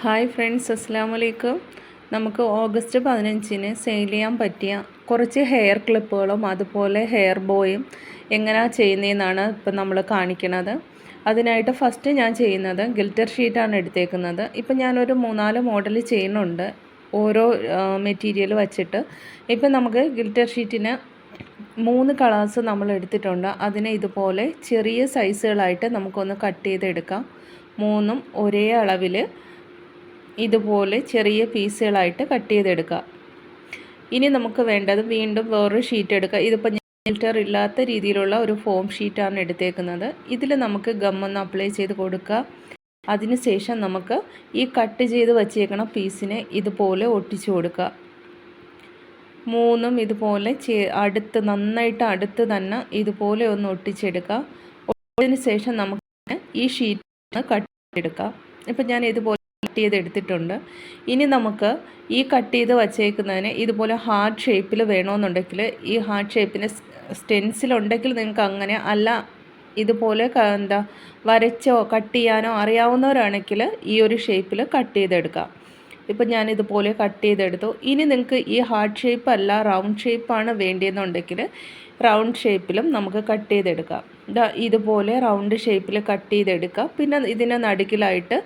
Hi friends അസ്സാം വലൈക്കും നമുക്ക് ഓഗസ്റ്റ് പതിനഞ്ചിന് സെയിൽ ചെയ്യാൻ പറ്റിയ കുറച്ച് ഹെയർ ക്ലിപ്പുകളും അതുപോലെ ഹെയർ ബോയും എങ്ങനെയാണ് ചെയ്യുന്നതെന്നാണ് ഇപ്പം നമ്മൾ കാണിക്കുന്നത് അതിനായിട്ട് ഫസ്റ്റ് ഞാൻ ചെയ്യുന്നത് ഗിൽറ്റർ ഷീറ്റാണ് എടുത്തേക്കുന്നത്. ഇപ്പം ഞാനൊരു മൂന്നാൽ മോഡൽ ചെയ്യുന്നുണ്ട്. ഓരോ മെറ്റീരിയൽ വച്ചിട്ട്. ഇപ്പം നമുക്ക് ഗിൽറ്റർ ഷീറ്റിന് മൂന്ന് കളേഴ്സ് നമ്മൾ എടുത്തിട്ടുണ്ട്. അതിനെ ഇതുപോലെ ചെറിയ സൈസുകളായിട്ട് നമുക്കൊന്ന് കട്ട് ചെയ്തെടുക്കാം. മൂന്നും ഒരേ അളവിൽ ഇതുപോലെ ചെറിയ പീസുകളായിട്ട് കട്ട് ചെയ്തെടുക്കുക ഇനി നമുക്ക് വേണ്ടത് വീണ്ടും വേറൊരു ഷീറ്റ് എടുക്കുക ഇതിപ്പോൾ ഫിൽറ്റർ ഇല്ലാത്ത രീതിയിലുള്ള ഒരു ഫോം ഷീറ്റാണ് എടുത്തേക്കുന്നത്. ഇതിൽ നമുക്ക് ഗമ്മൊന്ന് അപ്ലൈ ചെയ്ത് കൊടുക്കുക അതിനുശേഷം നമുക്ക് ഈ കട്ട് ചെയ്ത് വച്ചേക്കണ പീസിനെ ഇതുപോലെ ഒട്ടിച്ചു കൊടുക്കുക മൂന്നും ഇതുപോലെ അടുത്ത് നന്നായിട്ട് അടുത്ത് തന്നെ ഇതുപോലെ ഒന്ന് ഒട്ടിച്ചെടുക്കുക ഒട്ടിച്ചതിന് ശേഷം നമുക്ക് ഈ ഷീറ്റ് കട്ട് ചെയ്തെടുക്കാം. ഇപ്പം ഞാൻ ഇതുപോലെ കട്ട് ചെയ്ത് എടുത്തിട്ടുണ്ട്. ഇനി നമുക്ക് ഈ കട്ട് ചെയ്ത് വച്ചേക്കുന്നതിന് ഇതുപോലെ ഹാർട്ട് ഷേപ്പിൽ വേണമെന്നുണ്ടെങ്കിൽ ഈ ഹാർട്ട് ഷേപ്പിന് സ്റ്റെൻസിലുണ്ടെങ്കിൽ നിങ്ങൾക്ക് അങ്ങനെ അല്ല ഇതുപോലെ എന്താ വരച്ചോ കട്ട് ചെയ്യാനോ അറിയാവുന്നവരാണെങ്കിൽ ഈ ഒരു ഷേപ്പിൽ കട്ട് ചെയ്തെടുക്കാം. ഇപ്പം ഞാൻ ഇതുപോലെ കട്ട് ചെയ്തെടുത്തു. ഇനി നിങ്ങൾക്ക് ഈ ഹാർട്ട് ഷേപ്പ് അല്ല റൗണ്ട് ഷേപ്പാണ് വേണ്ടിയെന്നുണ്ടെങ്കിൽ റൗണ്ട് ഷേപ്പിലും നമുക്ക് കട്ട് ചെയ്തെടുക്കാം. ഇതാ ഇതുപോലെ റൗണ്ട് ഷേപ്പിൽ കട്ട് ചെയ്തെടുക്കാം. പിന്നെ ഇതിന് നടുക്കിലായിട്ട്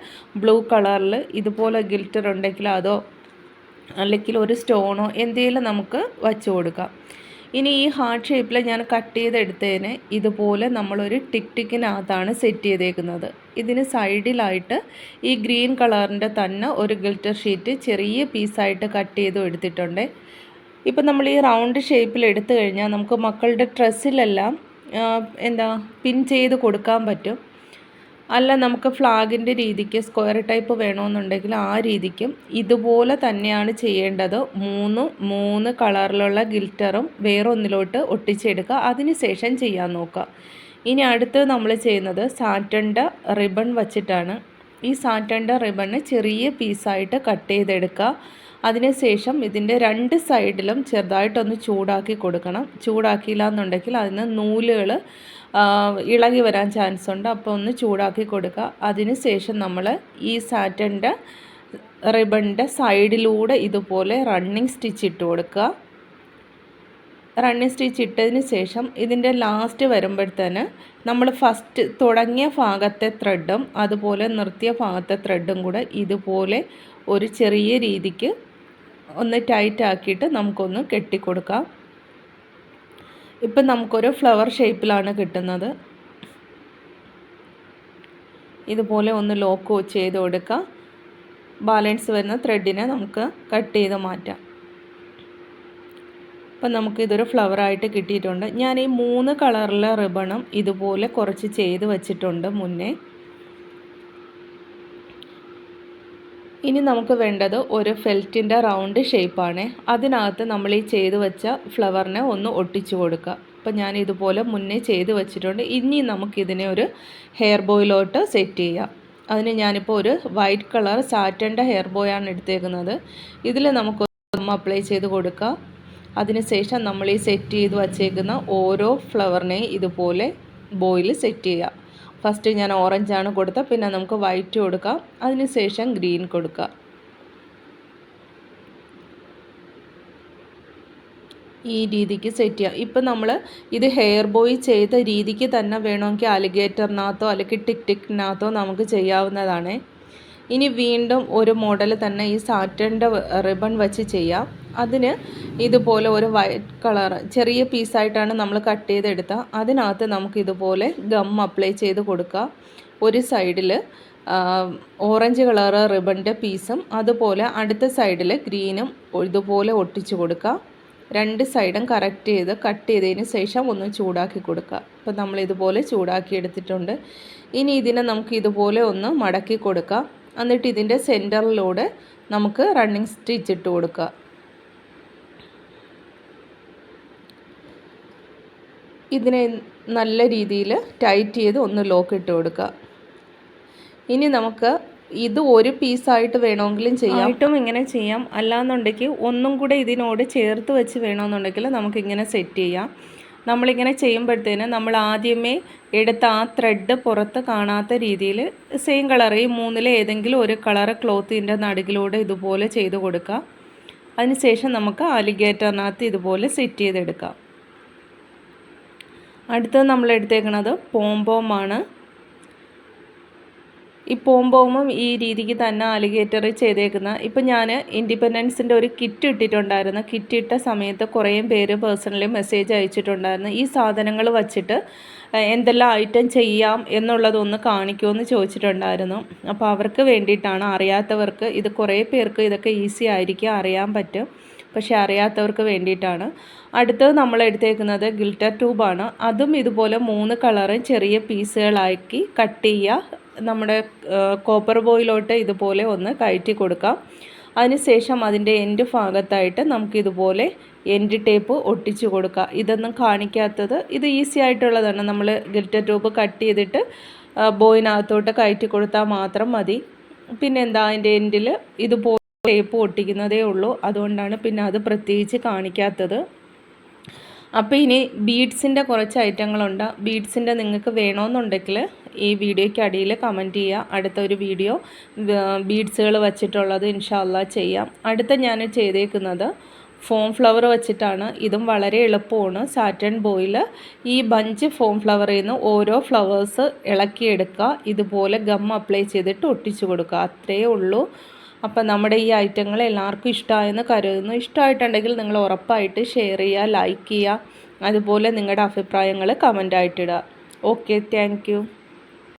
ബ്ലൂ കളറിൽ ഇതുപോലെ ഗിൽറ്റർ ഉണ്ടെങ്കിൽ അതോ അല്ലെങ്കിൽ ഒരു സ്റ്റോണോ എന്തെങ്കിലും നമുക്ക് വച്ചു കൊടുക്കാം. ഇനി ഈ ഹാർട്ട് ഷേപ്പിൽ ഞാൻ കട്ട് ചെയ്തെടുത്തതിന് ഇതുപോലെ നമ്മളൊരു ടിക് ടിക്കിനകത്താണ് സെറ്റ് ചെയ്തേക്കുന്നത്. ഇതിന് സൈഡിലായിട്ട് ഈ ഗ്രീൻ കളറിന്റെ തന്നെ ഒരു ഗിൽറ്റർ ഷീറ്റ് ചെറിയ പീസായിട്ട് കട്ട് ചെയ്തും എടുത്തിട്ടുണ്ട്. ഇപ്പം നമ്മൾ ഈ റൗണ്ട് ഷേപ്പിൽ എടുത്തു കഴിഞ്ഞാൽ നമുക്ക് മക്കളുടെ ഡ്രസ്സിലെല്ലാം എന്താ പിൻ ചെയ്ത് കൊടുക്കാൻ പറ്റും. അല്ല നമുക്ക് ഫ്ലാഗിന്റെ രീതിക്ക് സ്ക്വയർ ടൈപ്പ് വേണമെന്നുണ്ടെങ്കിൽ ആ രീതിക്കും ഇതുപോലെ തന്നെയാണ് ചെയ്യേണ്ടത്. മൂന്ന് മൂന്ന് കളറിലുള്ള ഗിൽറ്ററും വേറൊന്നിലോട്ട് ഒട്ടിച്ചെടുക്കുക. അതിനുശേഷം ചെയ്യാൻ നോക്കുക. ഇനി അടുത്ത് നമ്മൾ ചെയ്യുന്നത് സാറ്റന്റെ റിബൺ വച്ചിട്ടാണ്. ഈ സാറ്റന്റെ റിബണ് ചെറിയ പീസായിട്ട് കട്ട് ചെയ്തെടുക്കുക. അതിനുശേഷം ഇതിന്റെ രണ്ട് സൈഡിലും ചെറുതായിട്ടൊന്ന് ചൂടാക്കി കൊടുക്കണം. ചൂടാക്കിയില്ല എന്നുണ്ടെങ്കിൽ അതിന് നൂലുകൾ ഇളകി വരാൻ ചാൻസ് ഉണ്ട്. അപ്പോൾ ഒന്ന് ചൂടാക്കി കൊടുക്കുക. അതിന് ശേഷം നമ്മൾ ഈ സാറ്റന്റെ റിബണിന്റെ സൈഡിലൂടെ ഇതുപോലെ റണ്ണിങ് സ്റ്റിച്ച് ഇട്ട് കൊടുക്കുക. റണ്ണിങ് സ്റ്റിച്ച് ഇട്ടതിന് ശേഷം ഇതിന്റെ ലാസ്റ്റ് വരുമ്പോഴത്തേന് നമ്മൾ ഫസ്റ്റ് തുടങ്ങിയ ഭാഗത്തെ ത്രെഡും അതുപോലെ നിർത്തിയ ഭാഗത്തെ ത്രെഡും കൂടെ ഇതുപോലെ ഒരു ചെറിയ രീതിക്ക് ഒന്ന് ടൈറ്റ് ആക്കിയിട്ട് നമുക്കൊന്ന് കെട്ടിക്കൊടുക്കാം. ഇപ്പം നമുക്കൊരു ഫ്ലവർ ഷേപ്പിലാണ് കിട്ടുന്നത്. ഇതുപോലെ ഒന്ന് ലോക്ക് ചെയ്ത് കൊടുക്കുക ബാലൻസ് വരുന്ന ത്രെഡിനെ നമുക്ക് കട്ട് ചെയ്ത് മാറ്റാം. അപ്പം നമുക്കിതൊരു ഫ്ലവറായിട്ട് കിട്ടിയിട്ടുണ്ട്. ഞാൻ ഈ മൂന്ന് കളറിലെ റിബണും ഇതുപോലെ കുറച്ച് ചെയ്ത് വച്ചിട്ടുണ്ട് മുന്നേ. ഇനി നമുക്ക് വേണ്ടത് ഒരു ഫെൽറ്റിന്റെ റൗണ്ട് ഷേപ്പാണ്. അതിനകത്ത് നമ്മൾ ഈ ചെയ്ത് വെച്ച ഫ്ലവറിനെ ഒന്ന് ഒട്ടിച്ചു കൊടുക്കുക. അപ്പം ഞാൻ ഇതുപോലെ മുന്നേ ചെയ്ത് വെച്ചിട്ടുണ്ട്. ഇനി നമുക്കിതിനെ ഒരു ഹെയർ ബോയിലോട്ട് സെറ്റ് ചെയ്യാം. അതിന് ഞാനിപ്പോൾ ഒരു വൈറ്റ് കളർ സാറ്റന്റെ ഹെയർ ബോയാണ് എടുത്തേക്കുന്നത്. ഇതിൽ നമുക്ക് അപ്ലൈ ചെയ്ത് കൊടുക്കുക അതിനുശേഷം നമ്മൾ ഈ സെറ്റ് ചെയ്ത് വച്ചേക്കുന്ന ഓരോ ഫ്ലവറിനെയും ഇതുപോലെ ബോയിൽ സെറ്റ് ചെയ്യുക ഫസ്റ്റ് ഞാൻ ഓറഞ്ച് ആണ് കൊടുത്തത് പിന്നെ നമുക്ക് വൈറ്റ് കൊടുക്കാം. അതിനുശേഷം ഗ്രീൻ കൊടുക്കുക ഈ രീതിക്ക് സെറ്റ് ചെയ്യാം. ഇപ്പം നമ്മൾ ഇത് ഹെയർ ബോയ് ചെയ്ത രീതിക്ക് തന്നെ വേണമെങ്കിൽ അലിഗേറ്ററിനകത്തോ അല്ലെങ്കിൽ ടിക് ടിക്കിനകത്തോ നമുക്ക് ചെയ്യാവുന്നതാണ്. ഇനി വീണ്ടും ഒരു മോഡൽ തന്നെ ഈ സാറ്റന്റെ റിബൺ വെച്ച് ചെയ്യാം. അതിന് ഇതുപോലെ ഒരു വൈറ്റ് കളർ ചെറിയ പീസായിട്ടാണ് നമ്മൾ കട്ട് ചെയ്തെടുത്ത. അതിനകത്ത് നമുക്ക് ഇതുപോലെ ഗം അപ്ലൈ ചെയ്ത് കൊടുക്കുക ഒരു സൈഡിൽ ഓറഞ്ച് കളർ റിബണിന്റെ പീസും അതുപോലെ അടുത്ത സൈഡിൽ ഗ്രീനും ഇതുപോലെ ഒട്ടിച്ച് കൊടുക്കുക രണ്ട് സൈഡും കറക്റ്റ് ചെയ്ത് കട്ട് ചെയ്തതിന് ശേഷം ഒന്ന് ചൂടാക്കി കൊടുക്കുക അപ്പോൾ നമ്മൾ ഇതുപോലെ ചൂടാക്കി എടുത്തിട്ടുണ്ട്. ഇനി ഇതിനെ നമുക്ക് ഇതുപോലെ ഒന്ന് മടക്കി കൊടുക്കുക എന്നിട്ട് ഇതിന്റെ സെന്ററിലൂടെ നമുക്ക് റണ്ണിങ് സ്റ്റിച്ച് ഇട്ട് കൊടുക്കുക ഇതിനെ നല്ല രീതിയിൽ ടൈറ്റ് ചെയ്ത് ഒന്ന് ലോക്ക് ഇട്ട് കൊടുക്കുക. ഇനി നമുക്ക് ഇത് ഒരു പീസായിട്ട് വേണമെങ്കിലും ചെയ്യാം. ആയിട്ടും ഇങ്ങനെ ചെയ്യാം. അല്ലാന്നുണ്ടെങ്കിൽ ഒന്നും കൂടെ ഇതിനോട് ചേർത്ത് വെച്ച് വേണമെന്നുണ്ടെങ്കിൽ നമുക്കിങ്ങനെ സെറ്റ് ചെയ്യാം. നമ്മളിങ്ങനെ ചെയ്യുമ്പോഴത്തേന് നമ്മൾ ആദ്യമേ എടുത്ത ആ ത്രെഡ് പുറത്ത് കാണാത്ത രീതിയിൽ സെയിം കളർ ഈ മൂന്നിലെ ഏതെങ്കിലും ഒരു കളർ ക്ലോത്തിന്റെ നടുകിലൂടെ ഇതുപോലെ ചെയ്ത് കൊടുക്കുക. അതിനുശേഷം നമുക്ക് അലിഗേറ്ററിനകത്ത് ഇതുപോലെ സെറ്റ് ചെയ്തെടുക്കാം. അടുത്തത് നമ്മൾ എടുത്തേക്കുന്നത് പോംപോമാണ്. ഈ പോംപോമും ഈ രീതിക്ക് തന്നെ അലിഗേറ്റർ ചെയ്തേക്കുന്ന ഇപ്പം ഞാൻ ഇൻഡിപെൻഡൻസിന്റെ ഒരു കിറ്റ് ഇട്ടിട്ടുണ്ടായിരുന്നു. കിറ്റ് ഇട്ട സമയത്ത് കുറേ പേര് പേഴ്സണലി മെസ്സേജ് അയച്ചിട്ടുണ്ടായിരുന്നു. ഈ സാധനങ്ങൾ വച്ചിട്ട് എന്തെല്ലാം ഐറ്റം ചെയ്യാം എന്നുള്ളതൊന്ന് കാണിക്കുമെന്ന് ചോദിച്ചിട്ടുണ്ടായിരുന്നു. അപ്പോൾ അവർക്ക് വേണ്ടിയിട്ടാണ് അറിയാത്തവർക്ക് ഇത് കുറേ പേർക്ക് ഇതൊക്കെ ഈസി ആയിരിക്കും അറിയാൻ പറ്റും. പക്ഷേ അറിയാത്തവർക്ക് വേണ്ടിയിട്ടാണ്. അടുത്തത് നമ്മൾ എടുത്തേക്കുന്നത് ഗിൽറ്റർ ട്യൂബാണ്. അതും ഇതുപോലെ മൂന്ന് കളറും ചെറിയ പീസുകളാക്കി കട്ട് ചെയ്യുക. നമ്മുടെ കോപ്പർ ബോയിലോട്ട് ഇതുപോലെ ഒന്ന് കയറ്റി കൊടുക്കാം. അതിനുശേഷം അതിന്റെ എൻഡ് ഭാഗത്തായിട്ട് നമുക്കിതുപോലെ എൻഡ് ടേപ്പ് ഒട്ടിച്ചു കൊടുക്കുക ഇതൊന്നും കാണിക്കാത്തത് ഇത് ഈസി ആയിട്ടുള്ളതാണ്. നമ്മൾ ഗിൽറ്റർ ട്യൂബ് കട്ട് ചെയ്തിട്ട് ബോയിനകത്തോട്ട് കയറ്റി കൊടുത്താൽ മാത്രം മതി. പിന്നെന്താ അതിന്റെ എൻഡിൽ ഇതുപോലെ ടേപ്പ് ഒട്ടിക്കുന്നതേ ഉള്ളൂ. അതുകൊണ്ടാണ് പിന്നെ അത് പ്രത്യേകിച്ച് കാണിക്കാത്തത്. അപ്പോൾ ഇനി ബീഡ്സിന്റെ കുറച്ച് ഐറ്റങ്ങളുണ്ട്. ബീഡ്സിന്റെ നിങ്ങൾക്ക് വേണമെന്നുണ്ടെങ്കിൽ ഈ വീഡിയോയ്ക്ക് അടിയിൽ കമന്റ് ചെയ്യുക അടുത്ത ഒരു വീഡിയോ ബീഡ്സുകൾ വച്ചിട്ടുള്ളത് ഇൻഷാല്ല ചെയ്യാം. അടുത്ത ഞാൻ ചെയ്തേക്കുന്നത് ഫോം ഫ്ലവർ വെച്ചിട്ടാണ്. ഇതും വളരെ എളുപ്പമാണ്. സാറ്റൻ ബോയിൽ ഈ ബഞ്ച് ഫോം ഫ്ലവറിൽ നിന്ന് ഓരോ ഫ്ലവേഴ്സ് ഇളക്കിയെടുക്കുക. ഇതുപോലെ ഗം അപ്ലൈ ചെയ്തിട്ട് ഒട്ടിച്ചു കൊടുക്കുക. അത്രയേ ഉള്ളൂ. അപ്പം നമ്മുടെ ഈ ഐറ്റങ്ങൾ എല്ലാവർക്കും ഇഷ്ടമായെന്ന് കരുതുന്നു. ഇഷ്ടമായിട്ടുണ്ടെങ്കിൽ നിങ്ങൾ ഉറപ്പായിട്ട് ഷെയർ ചെയ്യുക ലൈക്ക് ചെയ്യുക. അതുപോലെ നിങ്ങളുടെ അഭിപ്രായങ്ങൾ കമന്റായിട്ടിടുക ഓക്കെ താങ്ക്